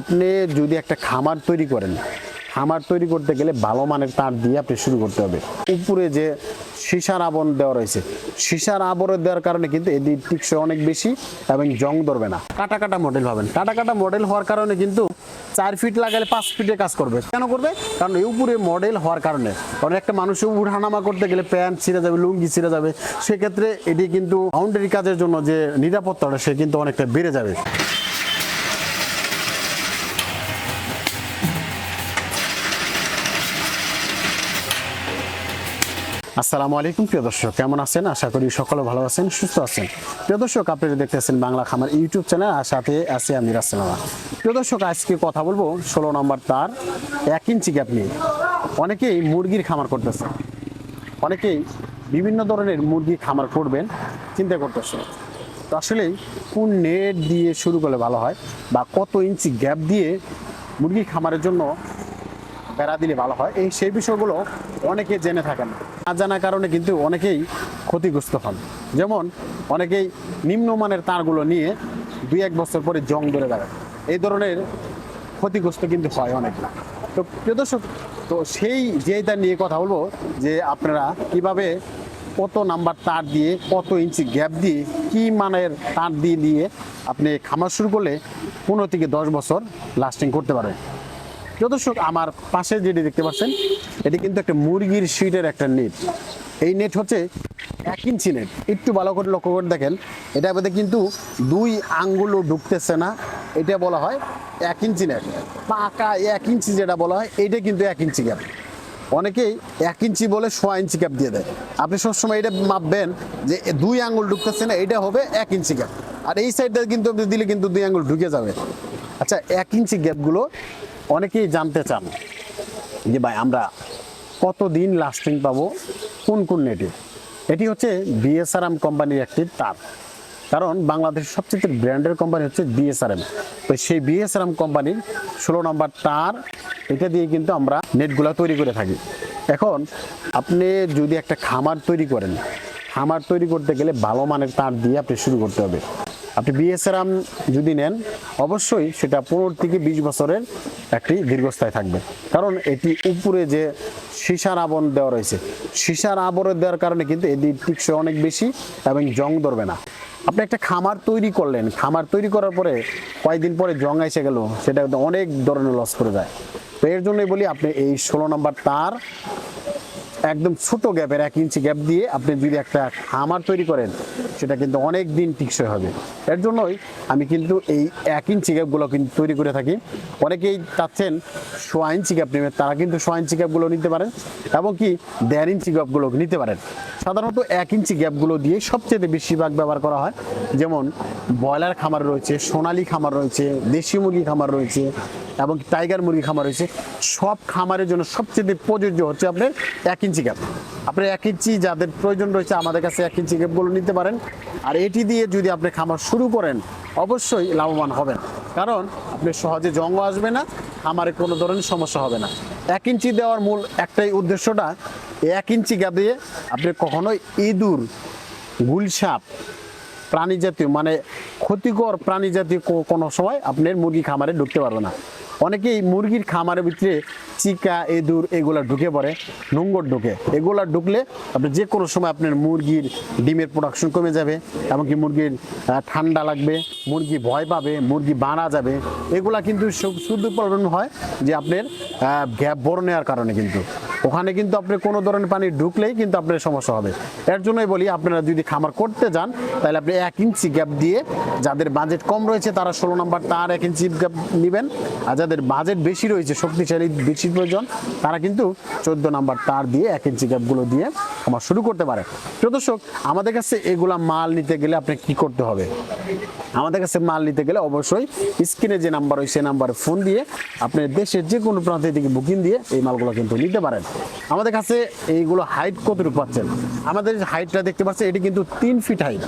আপনি যদি একটা খামার তৈরি করেন, খামার তৈরি করতে গেলে ভালো মানের তার দিয়ে আপনি শুরু করতে হবে। উপরে যে সীসার আবরণ দেওয়া রয়েছে, সীসার আবরণ দেওয়ার কারণে কিন্তু এদিক টিকসই অনেক বেশি এবং জং ধরবে না। কাটা কাটা মডেল পাবেন। কাটা কাটা মডেল হওয়ার কারণে কিন্তু চার ফিট লাগালে পাঁচ ফিটে কাজ করবে। কেন করবে? কারণ এই উপরে মডেল হওয়ার কারণে। কারণ একটা মানুষের উঠানামা করতে গেলে প্যান্ট ছিঁড়ে যাবে, লুঙ্গি ছিঁড়ে যাবে। সেক্ষেত্রে এটি কিন্তু বাউন্ডারি কাজের জন্য যে নিরাপত্তাটা, সে কিন্তু অনেকটা বেড়ে যাবে। আসসালামু আলাইকুম, প্রিয় দর্শক। কেমন আছেন? আশা করি সকলে ভালো আছেন, সুস্থ আছেন। প্রিয় দর্শক আপনারা দেখতেছেন বাংলা খামার ইউটিউব চ্যানেল, আর সাথে আছে আমি রাসেলামা প্রিয় দর্শক, আজকে কথা বলব ষোলো নম্বর তার এক ইঞ্চি গ্যাপ নিয়ে। অনেকেই মুরগির খামার করতেছে। অনেকেই বিভিন্ন ধরনের মুরগি খামার করবেন, চিন্তা করতেছে। তো আসলে কোন নেট দিয়ে শুরু করলে ভালো হয়, বা কত ইঞ্চি গ্যাপ দিয়ে মুরগি খামারের জন্য বেড়া দিলে ভালো হয়। এই সেই বিষয়গুলো অনেকে জেনে থাকেন। না জানার কারণে কিন্তু অনেকেই ক্ষতিগ্রস্ত হন। যেমন অনেকেই নিম্নমানের তারগুলো নিয়ে দুই এক বছর পরে জং ধরে দাঁড়ায় এই ধরনের ক্ষতিগ্রস্ত কিন্তু হয় অনেক তো প্রিয় দর্শক, তো সেই যেটা নিয়ে কথা বলব যে আপনারা কীভাবে কত নাম্বার তার দিয়ে, কত ইঞ্চি গ্যাপ দিয়ে, কি মানের তার দিয়ে দিয়ে আপনি খামার শুরু করলে পনেরো থেকে দশ বছর লাস্টিং করতে পারবেন। প্রিয় দর্শক, আমার পাশে যেটি দেখতে পাচ্ছেন, এটি কিন্তু একটা মুরগির শিটের একটা নেট। এই নেট হচ্ছে এক ইঞ্চি নেট। একটু ভালো করে লক্ষ্য করে দেখেন, এটা মধ্যে কিন্তু দুই আঙ্গুলও ঢুকতেছে না। এটা বলা হয় এক ইঞ্চি নেট। পাকা এক ইঞ্চি যেটা বলা হয়, এইটা কিন্তু এক ইঞ্চি গ্যাপ অনেকেই এক ইঞ্চি বলে সোয়া ইঞ্চি ক্যাপ দিয়ে দেয়। আপনি সবসময় এটা মাপবেন যে দুই আঙ্গুল ঢুকতেছে না, এটা হবে এক ইঞ্চি গ্যাপ আর এই সাইডটা কিন্তু আপনি দিলে কিন্তু দুই আঙ্গুল ঢুকে যাবে। আচ্ছা এক ইঞ্চি গ্যাপগুলো অনেকেই জানতে চান যে ভাই, আমরা কতদিন লাস্টিং পাবো? কোন কোন নেটে? এটি হচ্ছে বিএসআরএম কোম্পানির একটি তার। কারণ বাংলাদেশের সবচেয়ে ব্র্যান্ডের কোম্পানি হচ্ছে বিএসআরএম তো সেই বিএসআরএম কোম্পানির ষোলো নম্বর তার, এটা দিয়ে কিন্তু আমরা নেটগুলো তৈরি করে থাকি। এখন আপনি যদি একটা খামার তৈরি করেন, খামার তৈরি করতে গেলে ভালো মানের তার দিয়ে আপনি শুরু করতে হবে। আপনি বিএসআরএম যদি নেন, অবশ্যই সেটা পনেরো থেকে বিশ বছরের একটি দীর্ঘস্থায়ী থাকবে। কারণ এটি উপরে যে সীসার আবরণ দেওয়া রয়েছে, সীসার আবরণ দেওয়ার কারণে কিন্তু এটি টিকসই অনেক বেশি এবং জং ধরবে না। আপনি একটা খামার তৈরি করলেন, খামার তৈরি করার পরে কয়েকদিন পরে জং এসে গেল, সেটা অনেক ধরনের লস করে যায় তো এর জন্যই বলি আপনি এই ষোলো নম্বর তার একদম ছোট গ্যাপের এক ইঞ্চি গ্যাপ দিয়ে আপনি যদি একটা খামার তৈরি করেন, সেটা কিন্তু অনেক দিন টিকসই হবে। এর জন্যই আমি কিন্তু এই এক ইঞ্চি গ্যাপগুলো কিন্তু তৈরি করে থাকি। অনেকেই চাচ্ছেন সোয়া ইঞ্চি গ্যাপ নেবেন, তারা কিন্তু সোয়া ইঞ্চি গ্যাপগুলো নিতে পারেন এবং কি দেড় ইঞ্চি গ্যাপগুলো নিতে পারেন। সাধারণত এক ইঞ্চি গ্যাপগুলো দিয়ে সবচেয়ে বেশিরভাগ ব্যবহার করা হয়। যেমন ব্রয়লার খামার রয়েছে, সোনালি খামার রয়েছে, দেশি মুরগি খামার রয়েছে এবং টাইগার মুরগি খামার রয়েছে সব খামারের জন্য সবচেয়ে প্রযোজ্য হচ্ছে আপনার এক ইঞ্চি গ্যাপ আপনার এক ইঞ্চি যাদের প্রয়োজন রয়েছে আমাদের কাছে এক ইঞ্চি গ্যাপগুলো নিতে পারেন। আর এটি দিয়ে যদি আপনি খামার শুরু করেন, অবশ্যই লাভবান হবেন। কারণ আপনি সহজে জঙ্গ আসবে না, খামারে কোনো ধরনের সমস্যা হবে না। এক ইঞ্চি দেওয়ার মূল একটাই উদ্দেশ্যটা, এক ইঞ্চি গ্যাপ দিয়ে আপনি কখনোই ইঁদুর গুলসাপ প্রাণী জাতীয় মানে ক্ষতিকর প্রাণী জাতীয় কোনো সময় আপনার মুরগি খামারে ঢুকতে পারবে না। অনেকেই মুরগির খামারের ভিতরে চিকা, এদুর এগুলা ঢুকে পড়ে, নোংর ঢুকে। এগুলা ঢুকলে আপনি যে কোনো সময় আপনার মুরগির ডিমের প্রোডাকশন কমে যাবে, এমনকি মুরগির ঠান্ডা লাগবে, মুরগি ভয় পাবে, মুরগি বানা যাবে। এগুলা কিন্তু শুধু প্রবলেম হয় যে আপনার গ্যাপ বড় নেওয়ার কারণে কিন্তু। ওখানে কিন্তু আপনি কোনো ধরনের পানি ঢুকলেই কিন্তু আপনার সমস্যা হবে। এর জন্যই বলি, আপনারা যদি খামার করতে যান, তাহলে আপনি এক ইঞ্চি গ্যাপ দিয়ে যাদের বাজেট কম রয়েছে, তারা ষোলো নম্বর তার এক ইঞ্চি গ্যাপ নেবেন। আর যাদের বাজেট বেশি রয়েছে, শক্তিশালী, বেশি প্রয়োজন, তারা কিন্তু চোদ্দ নাম্বার তার দিয়ে এক ইঞ্চি গ্যাপগুলো দিয়ে খামার শুরু করতে পারে। প্রিয় দর্শক, আমাদের কাছে এগুলা মাল নিতে গেলে আপনি কি করতে হবে? আমাদের কাছে মাল নিতে গেলে অবশ্যই স্ক্রিনে যে নাম্বার ওই সেই নাম্বারে ফোন দিয়ে আপনি দেশের যে কোনো প্রান্ত থেকে বুকিং দিয়ে এই মালগুলো কিন্তু নিতে পারেন। আমাদের কাছে এইগুলো হাইট কতটুকু পাচ্ছেন? আমাদের হাইটটা দেখতে পাচ্ছেন, এটি কিন্তু তিন ফিট হাইট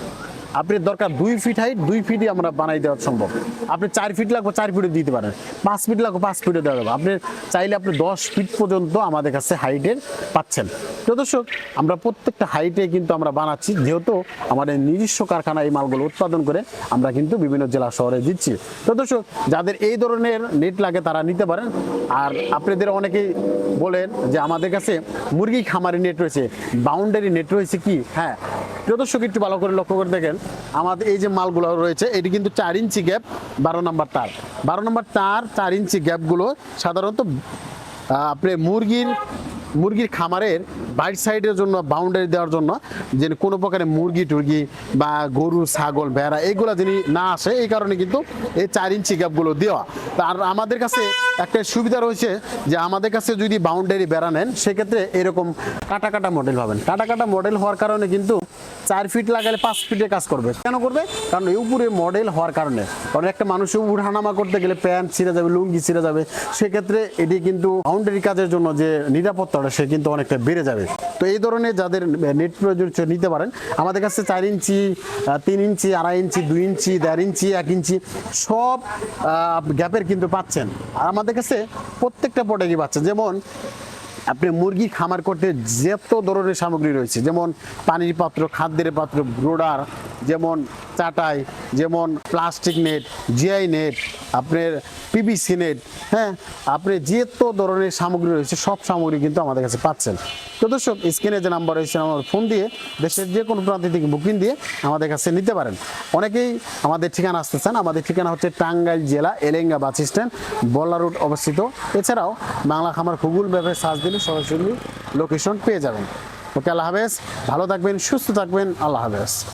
আপনি দরকার দুই ফিট হাইট দুই ফিটই আমরা বানাই দেওয়া সম্ভব। আপনি চার ফিট লাগবে, চার ফিটে দিতে পারেন। পাঁচ ফিট লাগবে, পাঁচ ফিটে দেওয়া যাবে। আপনি চাইলে আপনি দশ ফিট পর্যন্ত আমাদের কাছে হাইটের পাচ্ছেন। তো দর্শক, আমরা প্রত্যেকটা হাইটে কিন্তু আমরা বানাচ্ছি। যেহেতু আমাদের নিজস্ব কারখানা এই মালগুলো উৎপাদন করে আমরা কিন্তু বিভিন্ন জেলা শহরে দিচ্ছি। তো দর্শক, যাদের এই ধরনের নেট লাগে তারা নিতে পারেন। আর আপনাদের অনেকেই বলেন যে আমাদের কাছে মুরগি খামারি নেট রয়েছে। বাউন্ডারি নেট রয়েছে কি? হ্যাঁ প্রিয় দর্শক, একটু ভালো করে লক্ষ্য করে দেখেন। আমাদের এই যে মালগুলো রয়েছে, এটি কিন্তু চার ইঞ্চি গ্যাপ, বারো নম্বর তার। বারো নম্বর তার, চার ইঞ্চি গ্যাপগুলো সাধারণত আপনি মুরগির মুরগির খামারের বাইট সাইডের জন্য বাউন্ডারি দেওয়ার জন্য যে কোনো প্রকারের মুরগি টুরগি বা গরু, ছাগল, ভেড়া, এইগুলো যিনি না আসে, এই কারণে কিন্তু এই চার ইঞ্চি গ্যাপগুলো দেওয়া। আর আমাদের কাছে একটা সুবিধা রয়েছে যে, আমাদের কাছে যদি বাউন্ডারি বেড়া নেন, সেক্ষেত্রে এরকম কাটা কাটা মডেল পাবেন। কাটা কাটা মডেল হওয়ার কারণে কিন্তু চার ফিট লাগালে পাঁচ ফিটে কাজ করবে। কেন করবে? কারণ উপরে মডেল হওয়ার কারণে। কারণ একটা মানুষের উঠানামা করতে গেলে প্যান্ট ছিঁড়ে যাবে, লুঙ্গি ছিঁড়ে যাবে। সেক্ষেত্রে এটি কিন্তু বাউন্ডারি কাজের জন্য যে নিরাপত্তাটা, সে কিন্তু অনেকটা বেড়ে যাবে। তো এই ধরনের যাদের নেট প্রয়োজন নিতে পারেন, আমাদের কাছে চার ইঞ্চি তিন ইঞ্চি, আড়াই ইঞ্চি, দুই ইঞ্চি, দেড় ইঞ্চি, এক ইঞ্চি, সব গ্যাপের কিন্তু পাচ্ছেন। আর আমাদের কাছে প্রত্যেকটা প্রোডাক্টই পাচ্ছেন। যেমন আপনি মুরগি খামার করতে যত ধরনের সামগ্রী রয়েছে যেমন পানির পাত্র খাদ্যের পাত্র ব্রোডার যেমন চাটাই, যেমন প্লাস্টিক নেট জিআই নেট আপনার পিভিসি নেট হ্যাঁ? আপনি যত ধরনের সামগ্রী রয়েছে, সব সামগ্রী কিন্তু আমাদের কাছে পাচ্ছেন। তো দর্শক, স্ক্রিনে যে নাম্বার রয়েছে, আমার ফোন দিয়ে দেশের যে কোনো প্রান্ত থেকে বুকিং দিয়ে আমাদের কাছে নিতে পারেন। অনেকেই আমাদের ঠিকানা আসতে চান। আমাদের ঠিকানা হচ্ছে টাঙ্গাইল জেলা, Elenga bus stand, Balla road অবস্থিত। এছাড়াও বাংলা খামার গুগল ম্যাপে সার্চ দিলে সরাসরি লোকেশন পেয়ে যাবেন। ওকে, আল্লাহ হাফেজ। ভালো থাকবেন, সুস্থ থাকবেন। আল্লাহ হাফেজ।